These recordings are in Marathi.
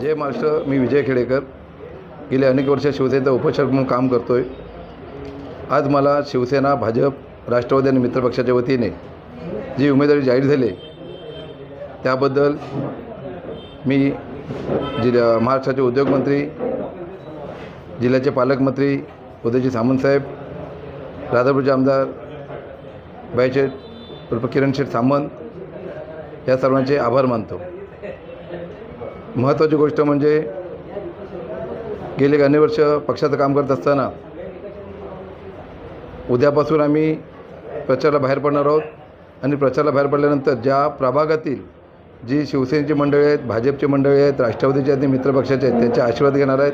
जय महाराष्ट्र मी विजय खेडेकर. गेले अनेक वर्ष शिवसेनेचा उपचार म्हणून काम करतो आहे आज मला शिवसेना भाजप राष्ट्रवादी आणि मित्रपक्षाच्या वतीने जी उमेदवारी जाहीर झाली त्याबद्दल मी जिल्हा महाराष्ट्राचे उद्योगमंत्री जिल्ह्याचे पालकमंत्री उदयजी सामंतसाहेब राधापूरचे आमदार बायशेठ उर्फ किरण शेठ सामंत या सर्वांचे आभार मानतो. महत्त्वाची गोष्ट म्हणजे गेले अनेक वर्ष पक्षाचं काम करत असताना उद्यापासून आम्ही प्रचाराला बाहेर पडणार आहोत आणि प्रचाराला बाहेर पडल्यानंतर ज्या प्रभागातील जी शिवसेनेची मंडळी आहेत भाजपची मंडळी आहेत राष्ट्रवादीचे आहेत मित्रपक्षाचे आहेत त्यांचे आशीर्वाद घेणार आहेत.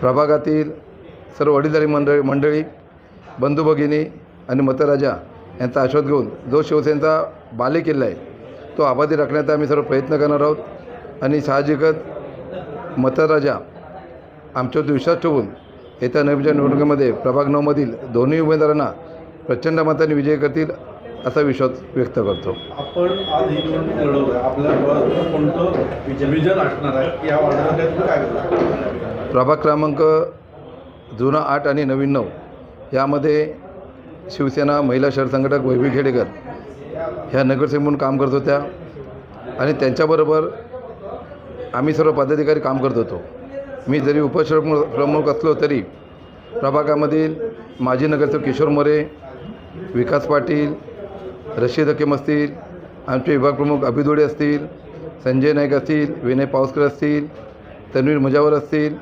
प्रभागातील सर्व वडीलधारी मंडळी मंडळी बंधू भगिनी आणि मतराजा यांचा आशीर्वाद घेऊन जो शिवसेनेचा बालेकिल्ला आहे. तो आबादी राखण्याचा आम्ही सर्व प्रयत्न करणार आहोत. आणि साहजिकच मतराजा आमच्यावरती विश्वास ठेवून येत्या नवीच्या निवडणुकीमध्ये प्रभाग नऊमधील दोन्ही उमेदवारांना प्रचंड मताने विजय करतील असा विश्वास व्यक्त करतो. आपण आज ही निवडणूक आपल्या कोणतं विजन असणार आहे? या काय प्रभाग क्रमांक जुना आठ आणि नवीन नऊ. यामध्ये शिवसेना महिला शहर संघटक वैभवी खेडेकर ह्या नगरसेवक म्हणून काम करत होत्या. आणि त्यांच्याबरोबर आम्ही सर्व पदाधिकारी काम करत होतो. मी जरी उपश्रम प्रमुख असलो तरी प्रभागामधील माजी नगरसेवक किशोर मोरे विकास पाटील रशीद हकीम असतील आमचे विभाग प्रमुख अभिदोडे असतील संजय नाईक असतील विनय पावसकर असतील तन्वीर मुजावर असतील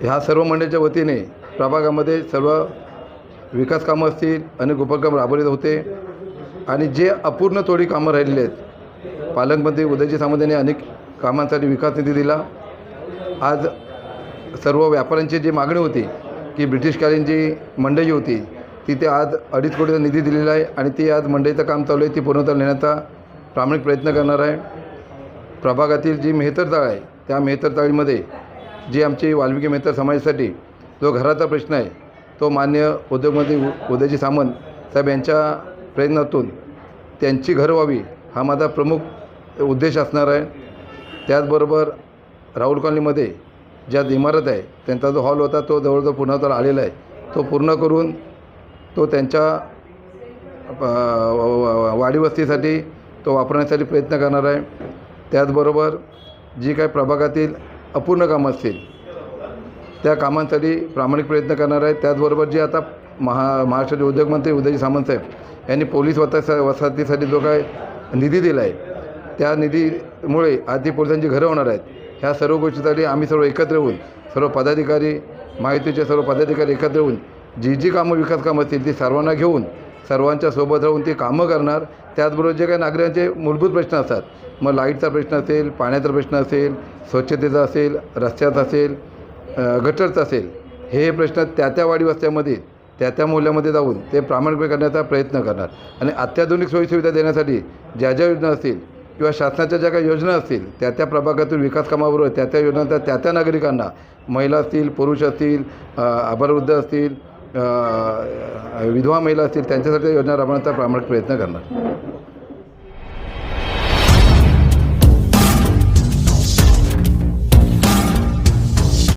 ह्या सर्व मंडळाच्या वतीने प्रभागामध्ये सर्व विकास कामं असतील अनेक उपक्रम राबवले होते. आणि जे अपूर्ण थोडी कामं राहिलेली आहेत पालकमंत्री उदयजी सामंत यांनी अनेक कामांसाठी विकास निधी दिला. आज सर्व व्यापाऱ्यांची जी मागणी होती की ब्रिटिशकालीन जी मंडई होती तिथे आज अडीच कोटीचा निधी दिलेला आहे आणि ती आज मंडईचं काम चालू आहे ती पूर्णतः नेण्याचा प्रामाणिक प्रयत्न करणार आहे. प्रभागातील जी मेहतरताळ आहे त्या मेहतरताळीमध्ये जी आमची वाल्मिकी मेहतर समाजासाठी जो घराचा प्रश्न आहे तो मान्य उद्योगमंत्री उ- उदयजी सामंत साहेब यांच्या प्रयत्नातून त्यांची घरं व्हावी हा माझा प्रमुख उद्देश असणार आहे. त्याचबरोबर राहुल कॉलनीमध्ये ज्या इमारत आहे त्यांचा जो हॉल होता तो जवळजवळ पूर्णत्वावर आलेला आहे. तो पूर्ण करून तो त्यांच्या वाढीवस्तीसाठी तो वापरण्यासाठी प्रयत्न करणार आहे. त्याचबरोबर जी काही प्रभागातील अपूर्ण कामं असतील त्या कामांसाठी प्रामाणिक प्रयत्न करणार आहे. त्याचबरोबर जी आता महा महाराष्ट्राचे उद्योगमंत्री उदयजी सामंत साहेब यांनी पोलीस वसा वसाहतीसाठी जो काय निधी दिला आहे त्या निधीमुळे आधी पोलिसांची घरं होणार आहेत. ह्या सर्व गोष्टीसाठी आम्ही सर्व एकत्र येऊन सर्व पदाधिकारी माहितीचे सर्व पदाधिकारी एकत्र येऊन जी जी कामं विकास कामं असतील ती सर्वांना घेऊन सर्वांच्या सोबत राहून ती कामं करणार. त्याचबरोबर जे काही नागरिकांचे मूलभूत प्रश्न असतात मग लाईटचा प्रश्न असेल पाण्याचा प्रश्न असेल स्वच्छतेचा असेल रस्त्याचा असेल गटरचा असेल हे प्रश्न त्या त्या वाडी वस्त्यामध्ये त्या त्या मूल्यामध्ये जाऊन ते प्रामाणिकपणे करण्याचा प्रयत्न करणार. आणि अत्याधुनिक सोयीसुविधा देण्यासाठी ज्या ज्या योजना असतील किंवा शासनाच्या ज्या काही योजना असतील त्या त्या प्रभागातील विकास कामाबरोबर त्या त्या योजनांचा त्या त्या नागरिकांना महिला असतील पुरुष असतील अभरवृद्ध असतील विधवा महिला असतील त्यांच्यासाठी योजना राबवण्याचा प्रामाणिक प्रयत्न करणार.